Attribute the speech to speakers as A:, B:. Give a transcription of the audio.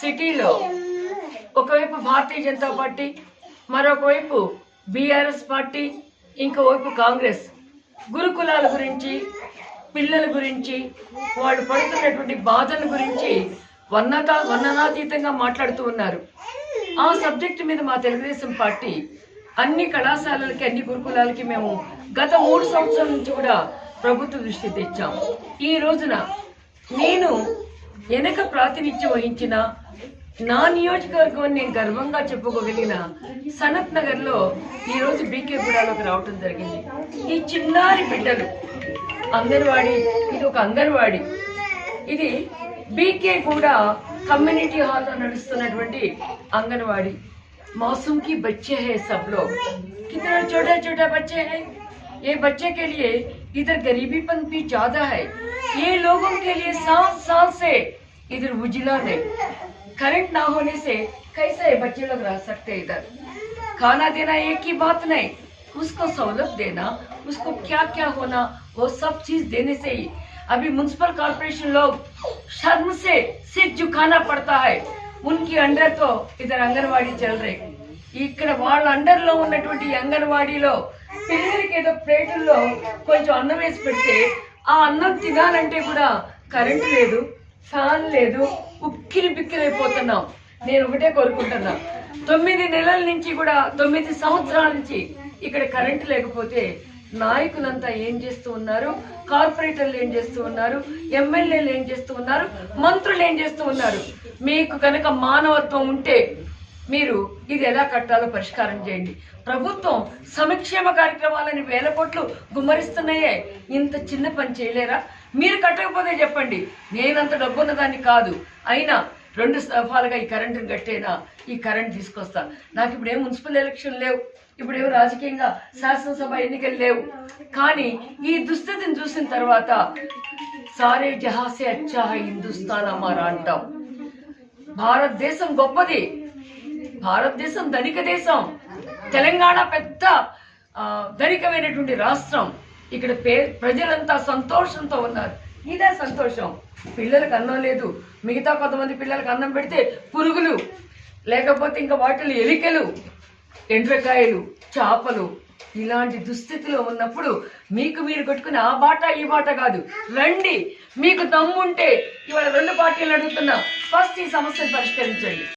A: సిటీలో. ఒకవైపు భారతీయ జనతా పార్టీ మరొకవైపు బీఆర్ఎస్ పార్టీ ఇంకోవైపు కాంగ్రెస్. గురుకులాల గురించి పిల్లల గురించి వాళ్ళు పడుతున్నటువంటి బాధల గురించి వర్ణత వర్ణనాతీతంగా మాట్లాడుతూ ఉన్నారు. ఆ సబ్జెక్టు మీద మా తెలుగుదేశం పార్టీ అన్ని కళాశాలలకి అన్ని గురుకులాలకి మేము గత మూడు సంవత్సరాల నుంచి కూడా ప్రభుత్వ దృష్టి తెచ్చాం. ఈ రోజున నేను వెనక ప్రాతినిధ్యం వహించిన నా నియోజకవర్గం నేను గర్వంగా చెప్పుకోగలిగిన సనత్ నగర్లో ఈరోజు బీకేపురాలోకి రావటం జరిగింది. ఈ చిన్నారి బిడ్డలు అంగన్వాడి ఇది ఒక అంగన్వాడి. ఇది బీకే కూడా కమ్యూనిటీ హాల్లో నడుస్తున్నటువంటి అంగన్వాడి. మాసుంకి బచ్చే హే సబ్లో. కింద చోటా చోటా బచ్చే హే. ये बच्चे के लिए इधर गरीबीपन भी ज्यादा है ये लोगों के लिए सात साल से इधर उजला नहीं करंट ना होने से कैसे बच्चे लोग रह सकते हैं इधर खाना देना एक ही बात नहीं उसको सहूलत देना उसको क्या क्या होना वो सब चीज देने से ही अभी म्यूनसिपल कॉर्पोरेशन लोग शर्म से सिर झुकाना पड़ता है उनकी अंडर तो इधर अंगनवाड़ी चल रही ఇక్కడ వాళ్ళ అండర్ లో ఉన్నటువంటి ఈ అంగన్వాడీలో పిల్లలకి ఏదో ప్లేటుల్లో కొంచెం అన్నం వేసి పెడితే ఆ అన్నం తినాలంటే కూడా కరెంట్ లేదు ఫ్యాన్ లేదు ఉక్కిరి బిక్కిరైపోతున్నాం నేను ఒకటే కోరుకుంటున్నా. తొమ్మిది నెలల నుంచి కూడా తొమ్మిది సంవత్సరాల నుంచి ఇక్కడ కరెంట్ లేకపోతే నాయకులంతా ఏం చేస్తూ ఉన్నారు? కార్పొరేటర్లు ఏం చేస్తూ ఉన్నారు? ఎమ్మెల్యేలు ఏం చేస్తూ ఉన్నారు? మంత్రులు ఏం చేస్తూ ఉన్నారు? మీకు కనుక మానవత్వం ఉంటే మీరు ఇది ఎలా కట్టాలో పరిష్కారం చేయండి. ప్రభుత్వం సంక్షేమ కార్యక్రమాలని వేల కోట్లు గుమ్మరిస్తున్నాయే. ఇంత చిన్న పని చేయలేరా? మీరు కట్టకపోతే చెప్పండి. నేనంత డబ్బున్న దాన్ని కాదు. అయినా రెండు సఫాలుగా ఈ కరెంటుని కట్టేనా? ఈ కరెంట్ తీసుకొస్తా. నాకు ఇప్పుడు ఏం మున్సిపల్ ఎలక్షన్ లేవు. ఇప్పుడు ఏమో రాజకీయంగా శాసనసభ ఎన్నికలు లేవు. కానీ ఈ దుస్థితిని చూసిన తర్వాత సారే జహాసే అచ్చా హిందుస్థాన్ అమ్మారా అంటాం భారతదేశం గొప్పది. భారతదేశం ధనిక దేశం. తెలంగాణ పెద్ద ధనికమైనటువంటి రాష్ట్రం. ఇక్కడ పే ప్రజలంతా సంతోషంతో ఉన్నారు. ఇదే సంతోషం. పిల్లలకు అన్నం లేదు. మిగతా కొంతమంది పిల్లలకు అన్నం పెడితే పురుగులు లేకపోతే ఇంకా వాటిలో ఎలికలు ఎండ్రకాయలు చేపలు ఇలాంటి దుస్థితిలో ఉన్నప్పుడు మీకు మీరు కొట్టుకుని ఆ బాట ఈ బాట కాదు. రండి. మీకు దమ్ముంటే ఇవాళ రెండు పార్టీలు అడుగుతున్నా. ఫస్ట్ ఈ సమస్యను పరిష్కరించండి.